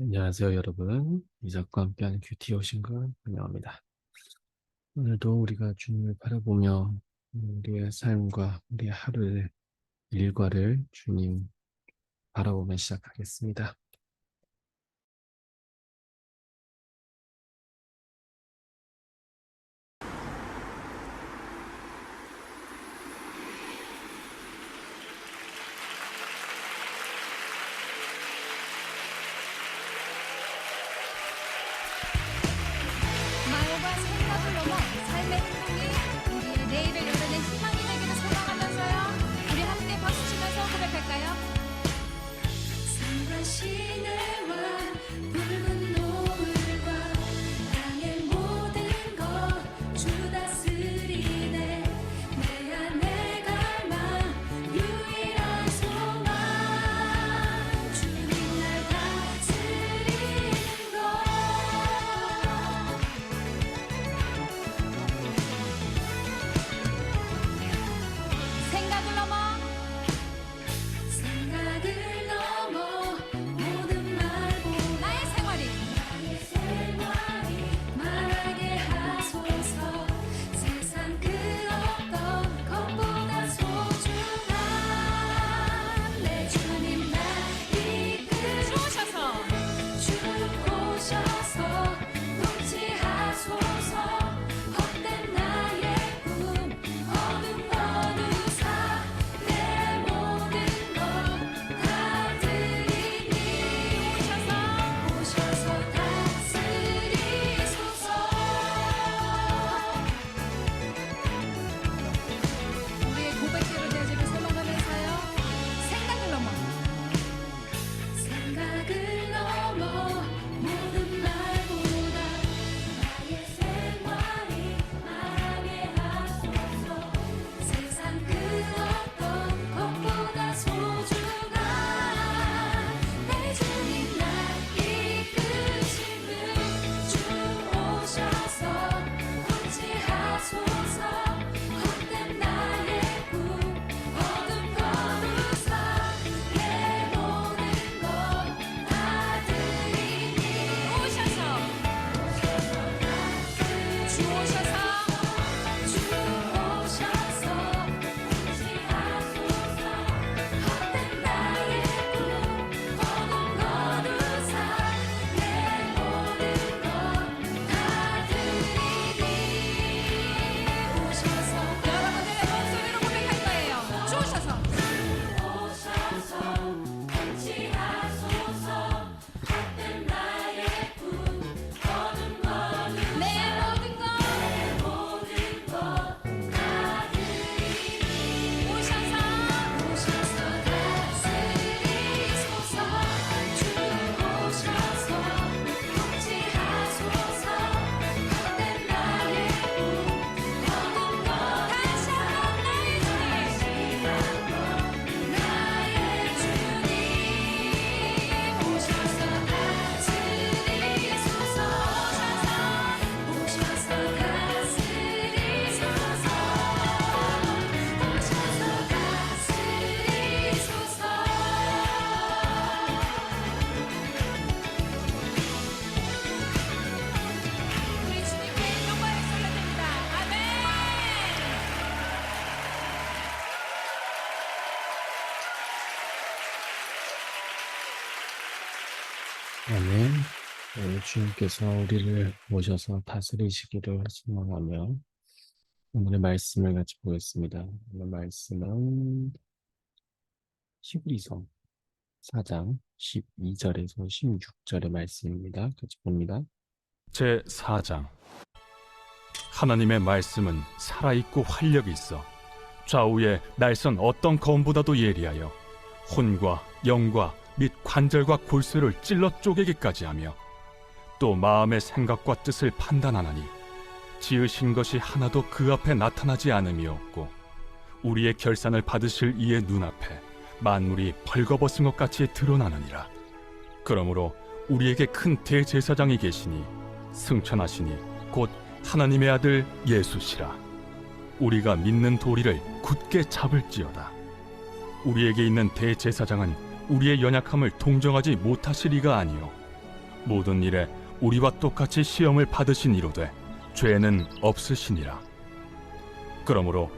안녕하세요, 여러분. 이작과 함께하는 큐티 오신 걸 환영합니다. 오늘도 우리가 주님을 바라보며 우리의 삶과 우리의 하루의 일과를 주님 바라보며 시작하겠습니다. 아멘. 오늘 주님께서 우리를 모셔서 다스리시기를 소망하며 오늘의 말씀을 같이 보겠습니다. 오늘 말씀은 히브리서 4장 12절에서 16절의 말씀입니다. 같이 봅니다. 제 4장 하나님의 말씀은 살아있고 활력이 있어 좌우에 날선 어떤 검보다도 예리하여 혼과 영과 및 관절과 골수를 찔러 쪼개기까지 하며 또 마음의 생각과 뜻을 판단하나니 지으신 것이 하나도 그 앞에 나타나지 않음이 없고 우리의 결산을 받으실 이의 눈앞에 만물이 벌거벗은 것 같이 드러나느니라. 그러므로 우리에게 큰 대제사장이 계시니 승천하시니 곧 하나님의 아들 예수시라. 우리가 믿는 도리를 굳게 잡을지어다. 우리에게 있는 대제사장은 우리의 연약함을 동정하지 못하시리가 아니요 모든 일에 우리와 똑같이 시험을 받으신 이로되 죄는 없으시니라. 그러므로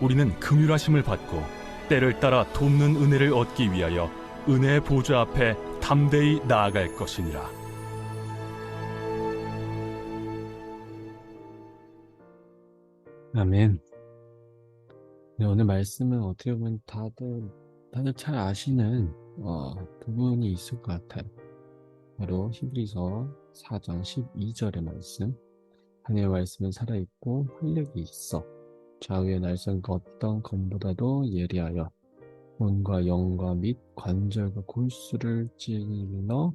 우리는 긍휼하심을 받고 때를 따라 돕는 은혜를 얻기 위하여 은혜의 보좌 앞에 담대히 나아갈 것이니라. 아멘. 네, 오늘 말씀은 어떻게 보면 다들, 다들 잘 아시는, 어, 부분이 있을 것 같아요. 바로 히브리서 4장 12절의 말씀. 하늘의 말씀은 살아있고 활력이 있어. 좌우의 날선과 어떤 검보다도 예리하여魂과 영과 및 관절과 골수를 찔러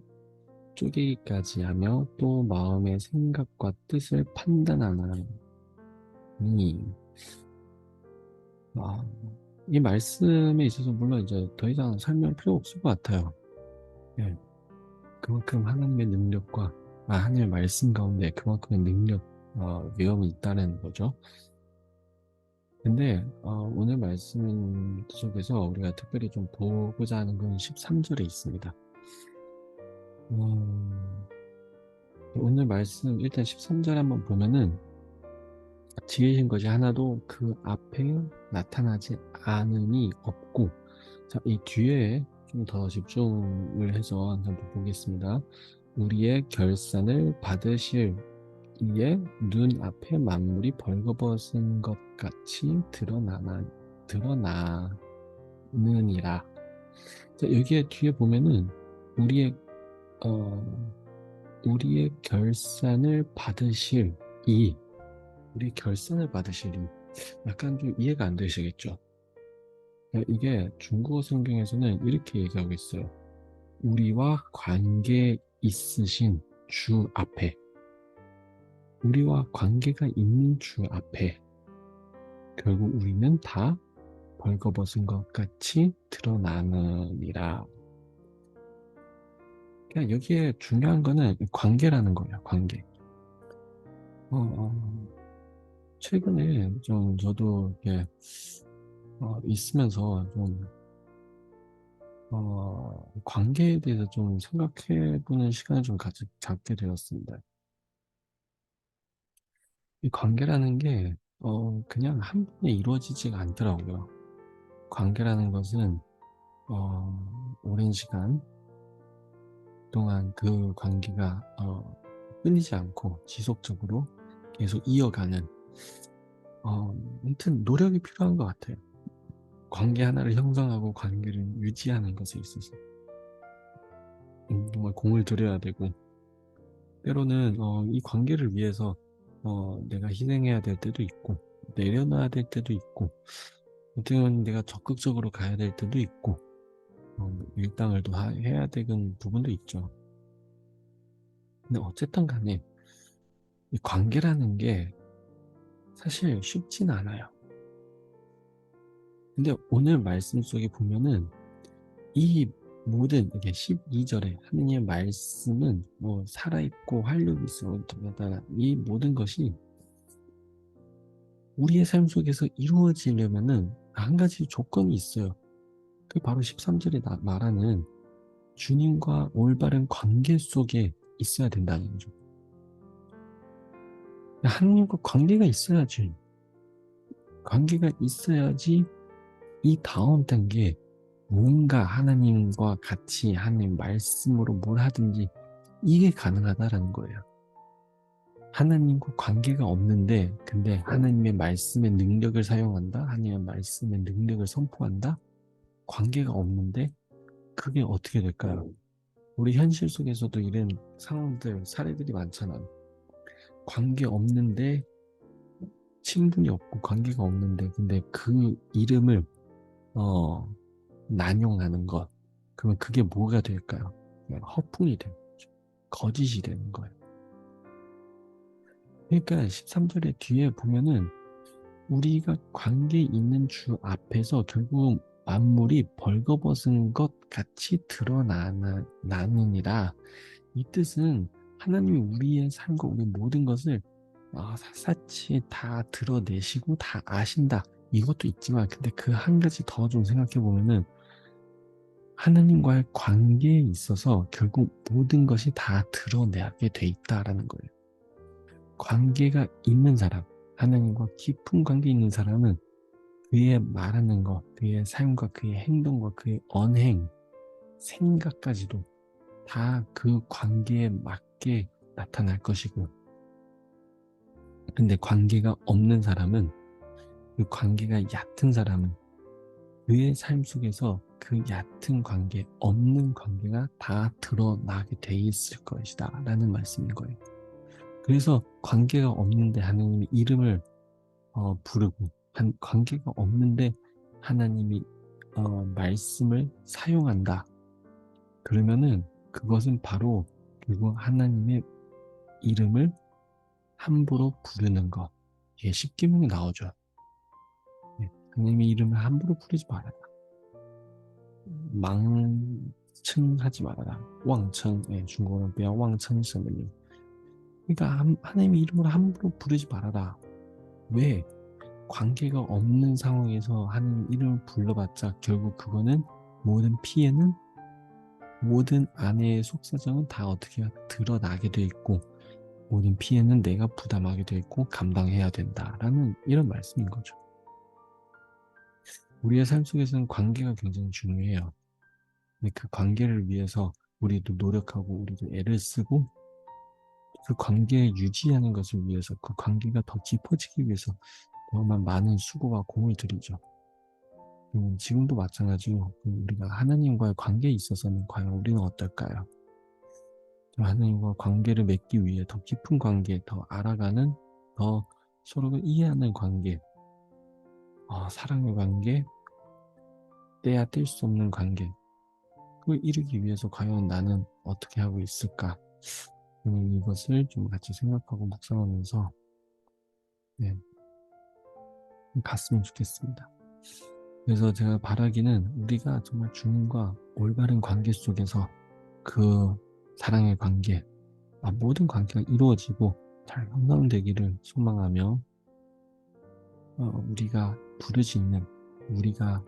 쪼개기까지 하며 또 마음의 생각과 뜻을 판단하나니 아, 이 말씀에 있어서 물론 이제 더 이상 설명 필요 없을 것 같아요. 예. 그만큼 하나님의 능력과 아, 하나님의 말씀 가운데 그만큼의 능력, 어, 위험이 있다는 거죠. 근데 어, 오늘 말씀 속에서 우리가 특별히 좀 보고자 하는 건 13절에 있습니다. 음, 오늘 말씀 일단 13절 한번 보면은 지으신 것이 하나도 그 앞에 나타나지 않음이 없고 자, 이 뒤에 좀 더 집중을 해서 한번 보겠습니다. 우리의 결산을 받으실 이에 눈 앞에 만물이 벌거벗은 것 같이 드러나나 드러나느니라. 자, 여기에 뒤에 보면은 우리의 어 우리의 결산을 받으실 이 우리 결산을 받으실 이 약간 좀 이해가 안 되시겠죠? 이게 중국어 성경에서는 이렇게 얘기하고 있어요. 우리와 관계 있으신 주 앞에 우리와 관계가 있는 주 앞에 결국 우리는 다 벌거벗은 것 같이 드러나느니라. 그러니까 여기에 중요한 거는 관계라는 거예요. 관계. 어, 어, 최근에 좀 저도 이렇게 어, 있으면서 좀 어, 관계에 대해서 좀 생각해보는 시간을 좀 가지, 갖게 되었습니다. 이 관계라는 게, 어, 그냥 한 번에 이루어지지가 않더라고요. 관계라는 것은, 어, 오랜 시간 동안 그 관계가, 어, 끊이지 않고 지속적으로 계속 이어가는, 어, 아무튼 노력이 필요한 것 같아요. 관계 하나를 형성하고 관계를 유지하는 것에 있어서. 음, 정말 공을 들여야 되고, 때로는, 어, 이 관계를 위해서 어, 내가 희생해야 될 때도 있고, 내려놔야 될 때도 있고, 아무튼 내가 적극적으로 가야 될 때도 있고, 어, 일당을 또 하- 해야 되는 부분도 있죠. 근데 어쨌든 간에, 이 관계라는 게 사실 쉽진 않아요. 근데 오늘 말씀 속에 보면은 이 모든 이게 12절에 하느님의 말씀은 뭐 살아있고 활력이 있어 이 모든 것이 우리의 삶 속에서 이루어지려면은 한 가지 조건이 있어요. 그 바로 13절에 말하는 주님과 올바른 관계 속에 있어야 된다는 거죠. 하나님과 관계가 있어야지. 관계가 있어야지 이 다음 단계 뭔가 하나님과 같이 하나님 말씀으로 뭘 하든지 이게 가능하다라는 거예요. 하나님과 관계가 없는데 근데 하나님의 말씀의 능력을 사용한다? 하나님의 말씀의 능력을 선포한다? 관계가 없는데 그게 어떻게 될까요? 우리 현실 속에서도 이런 상황들, 사례들이 많잖아요. 관계 없는데 친분이 없고 관계가 없는데 근데 그 이름을 어 난용하는 것 그러면 그게 뭐가 될까요? 허풍이 되는 거죠. 거짓이 되는 거예요. 그러니까 13절의 뒤에 보면은 우리가 관계 있는 주 앞에서 결국 만물이 벌거벗은 것 같이 드러나느니라 이 뜻은 하나님이 우리의 삶과 우리 모든 것을 아, 샅샅이 다 드러내시고 다 아신다 이것도 있지만 근데 그 한 가지 더 좀 생각해 보면은 하나님과의 관계에 있어서 결국 모든 것이 다 드러나게 돼 있다라는 거예요. 관계가 있는 사람, 하나님과 깊은 관계 있는 사람은 그의 말하는 것, 그의 삶과 그의 행동과 그의 언행, 생각까지도 다 그 관계에 맞 게 나타날 것이고요. 근데 관계가 없는 사람은 그 관계가 얕은 사람은 그의 삶 속에서 그 얕은 관계, 없는 관계가 다 드러나게 돼 있을 것이다. 라는 말씀인 거예요. 그래서 관계가 없는데 하나님의 이름을 어, 부르고, 한, 관계가 없는데 하나님이 어, 말씀을 사용한다. 그러면은 그것은 바로 결국 하나님의 이름을 함부로 부르는 것. 이게 십계명에 나오죠. 네, 하나님의 이름을 함부로 부르지 말아라. 망청하지 말아라. 왕청, 예, 중국어는 그냥 왕청什么니 그러니까 한- 하나님의 이름을 함부로 부르지 말아라. 왜? 관계가 없는 상황에서 하나님 이름을 불러봤자 결국 그거는 모든 피해는 모든 아내의 속사정은 다 어떻게 드러나게 돼 있고 모든 피해는 내가 부담하게 돼 있고 감당해야 된다라는 이런 말씀인 거죠. 우리의 삶 속에서는 관계가 굉장히 중요해요. 그 관계를 위해서 우리도 노력하고 우리도 애를 쓰고 그 관계 유지하는 것을 위해서 그 관계가 더 깊어지기 위해서 정말 많은 수고와 공을 들이죠. 음, 지금도 마찬가지로 그 우리가 하나님과의 관계에 있어서는 과연 우리는 어떨까요? 좀 하나님과 관계를 맺기 위해 더 깊은 관계, 더 알아가는, 더 서로를 이해하는 관계, 어, 사랑의 관계, 떼야 뗄 수 없는 관계, 그걸 이루기 위해서 과연 나는 어떻게 하고 있을까? 음, 이것을 좀 같이 생각하고 묵상하면서, 네, 갔으면 좋겠습니다. 그래서 제가 바라기는 우리가 정말 주님과 올바른 관계 속에서 그 사랑의 관계, 아, 모든 관계가 이루어지고 잘 형성되기를 소망하며 어, 우리가 부르짖는 우리가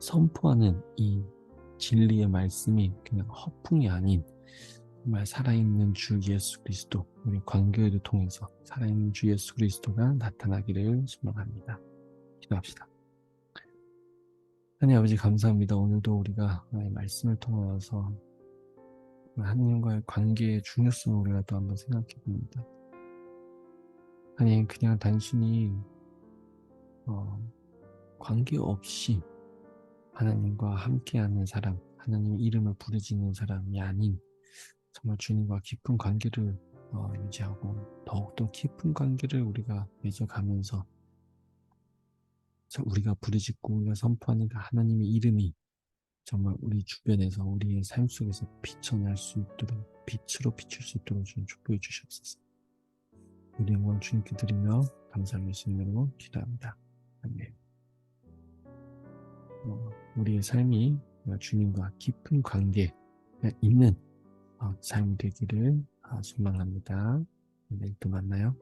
선포하는 이 진리의 말씀이 그냥 허풍이 아닌 정말 살아있는 주 예수 그리스도 우리 관계를 통해서 살아있는 주 예수 그리스도가 나타나기를 소망합니다. 기도합시다. 하나님 아버지 감사합니다. 오늘도 우리가 하나님의 말씀을 통해서 하나님과의 관계의 중요성을 우리가 또 한번 생각해 봅니다. 하나님 그냥 단순히 어, 관계 없이 하나님과 함께하는 사람, 하나님의 이름을 부르짖는 사람이 아닌 정말 주님과 깊은 관계를 어, 유지하고 더욱더 깊은 관계를 우리가 맺어가면서 저 우리가 부르짖고 우리가 선포하는 그 하나님의 이름이 정말 우리 주변에서 우리의 삶 속에서 비춰날 수 있도록 빛으로 비출 수 있도록 주님 축복해 주시옵소서. 우리 영광 주님께 드리며 감사를 예수님 으로 기도합니다. 아멘. 어, 우리의 삶이 주님과 깊은 관계가 있는 어, 삶이 되기를 아, 소망합니다. 내일 또 만나요.